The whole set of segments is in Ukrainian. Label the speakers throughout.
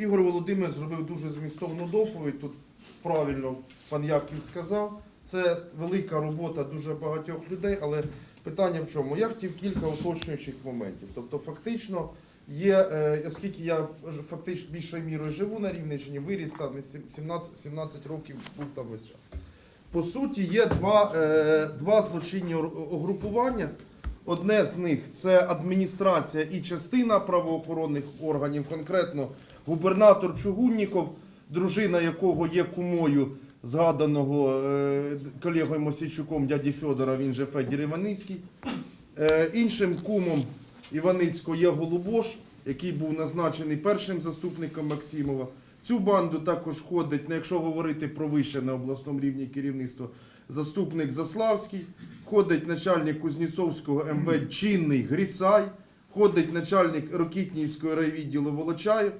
Speaker 1: Ігор Володимирович зробив дуже змістовну доповідь. Тут правильно пан Яків сказав. Це велика робота дуже багатьох людей, але питання в чому? Я хотів кілька уточнюючих моментів. Тобто, фактично, є, е, оскільки я фактично більшою мірою живу на Рівненщині, виріс там із 17, 17 років був там весь час. По суті, є два, е, два злочинні угрупування. Одне з них це адміністрація і частина правоохоронних органів, конкретно губернатор Чугунніков, дружина якого є кумою згаданого е, колегою Мосійчуком дяді Федора, він же Федір Іваницький. Е, іншим кумом Іваницького є Голубош, який був назначений першим заступником Максимова. Цю банду також входить, ну, якщо говорити про вище на обласному рівні керівництво, заступник Заславський, входить начальник Кузнєцовського МВ чинний Гріцай, входить начальник Рокітнівського райвідділу Волочаєв.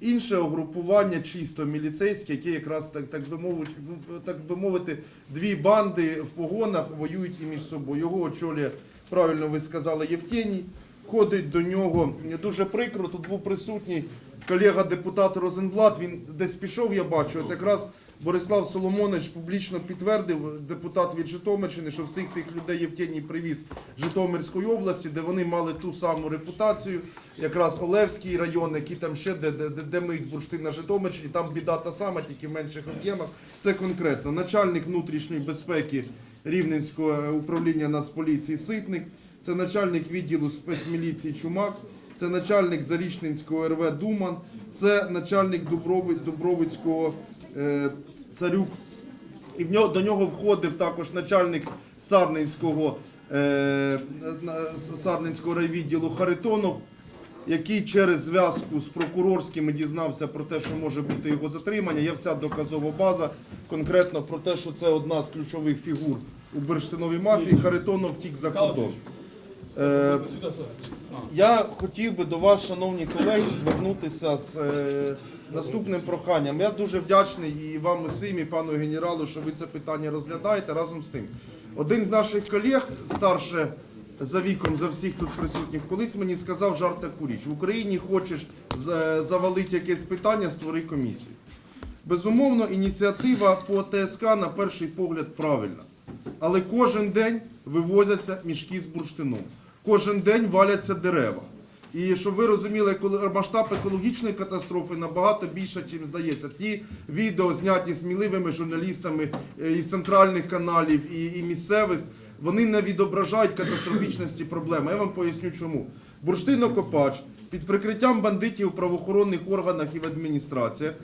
Speaker 1: Інше угрупування чисто міліцейське, яке якраз так, так, би мовити, так би мовити, дві банди в погонах воюють і між собою. Його очолює, правильно ви сказали, Євгеній. Входить до нього дуже прикро. Тут був присутній колега депутат Розенблат. Він десь пішов, я бачу. От якраз Борислав Соломонович публічно підтвердив, депутат від Житомирщини, що всіх цих людей Євгеній привіз Житомирської області, де вони мали ту саму репутацію. Якраз Олевський район, який там ще де, де, де, де миють бурштин на Житомирщині, там біда та сама, тільки в менших об'ємах. Це конкретно. Начальник внутрішньої безпеки Рівненського е, управління Нацполіції Ситник, це начальник відділу спецміліції Чумак, це начальник Зарічненського РВ Думан, це начальник Дуброви, Дубровицького Царюк. І в нього, до нього входив також начальник Сарненського, е, Сарненського райвідділу Харитонов, який через зв'язку з прокурорськими дізнався про те, що може бути його затримання. Є вся доказова база конкретно про те, що це одна з ключових фігур у бурштиновій мафії. Харитонов втік за кордон. Е, я хотів би до вас, шановні колеги, звернутися з е, наступним проханням. Я дуже вдячний і вам усім, і пану генералу, що ви це питання розглядаєте разом з тим. Один з наших колег, старше за віком, за всіх тут присутніх, колись мені сказав жарт таку річ. В Україні хочеш завалити якесь питання, створи комісію. Безумовно, ініціатива по ТСК на перший погляд правильна. Але кожен день вивозяться мішки з бурштином. Кожен день валяться дерева. І щоб ви розуміли, масштаб екологічної катастрофи набагато більше, ніж здається. Ті відео, зняті сміливими журналістами е, і центральних каналів, і, місцевих, вони не відображають катастрофічності проблеми. Я вам поясню чому. Бурштинокопач під прикриттям бандитів у правоохоронних органах і в адміністраціях,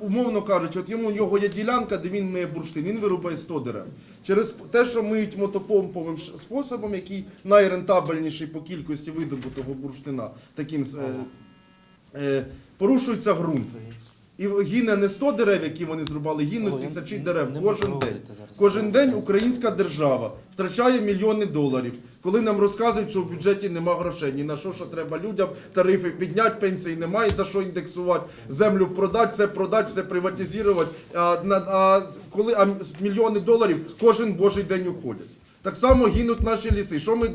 Speaker 1: умовно кажучи, от йому його є ділянка, де він миє бурштин, він вирубає 100 дерев. Через те, що миють мотопомповим способом, який найрентабельніший по кількості видобутого бурштина, таким е, е, порушується ґрунт. І гине не 100 дерев, які вони зрубали, гинуть тисячі дерев кожен день. Кожен день українська держава втрачає мільйони доларів. Коли нам розказують, що в бюджеті нема грошей, ні на що, що треба людям, тарифи підняти, пенсії немає, за що індексувати, землю продати, все продати, все приватизувати. А, а коли а мільйони доларів кожен божий день уходять. Так само гинуть наші ліси. Що ми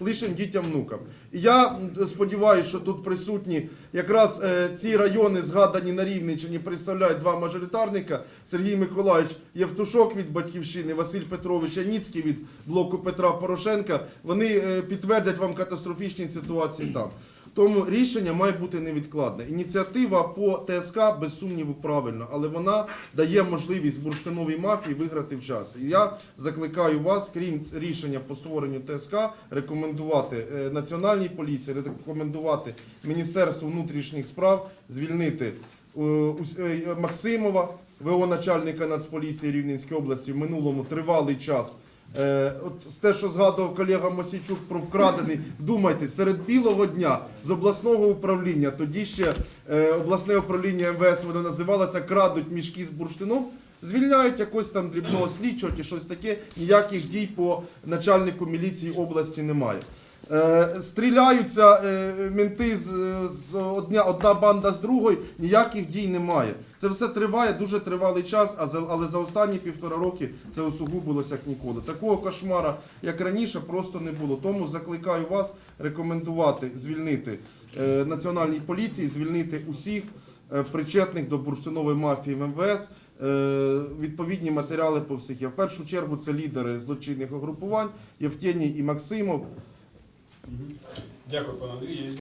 Speaker 1: лишимо дітям внукам? І я сподіваюся, що тут присутні якраз е, ці райони, згадані на Рівненщині, представляють два мажоритарника: Сергій Миколаївич Євтушок від Батьківщини, Василь Петрович Яніцький від блоку Петра Порошенка. Вони е, підтвердять вам катастрофічні ситуації там. Тому рішення має бути невідкладне. Ініціатива по ТСК без сумніву правильна, але вона дає можливість бурштиновій мафії виграти в час. І я закликаю вас, крім рішення по створенню ТСК, рекомендувати е, Національній поліції, рекомендувати Міністерству внутрішніх справ звільнити е, е, Максимова, ВО начальника Нацполіції Рівненської області в минулому тривалий час. Е, от те, що згадував колега Мосійчук про вкрадений, вдумайте, серед білого дня з обласного управління, тоді ще е, обласне управління МВС воно називалося крадуть мішки з бурштином. Звільняють якось там дрібного слідчого чи щось таке, ніяких дій по начальнику міліції області немає. Е, стріляються е, менти з, з одня, одна банда з другої, ніяких дій немає. Це все триває дуже тривалий час, а за, але за останні півтора роки це усугубилося як ніколи. Такого кошмара, як раніше, просто не було. Тому закликаю вас рекомендувати звільнити е, національній поліції звільнити усіх причетних до бурштинової мафії в МВС. Відповідні матеріали по всіх є. В першу чергу це лідери злочинних угрупувань Євгеній і Максимов.
Speaker 2: Дякую, пане Андрію.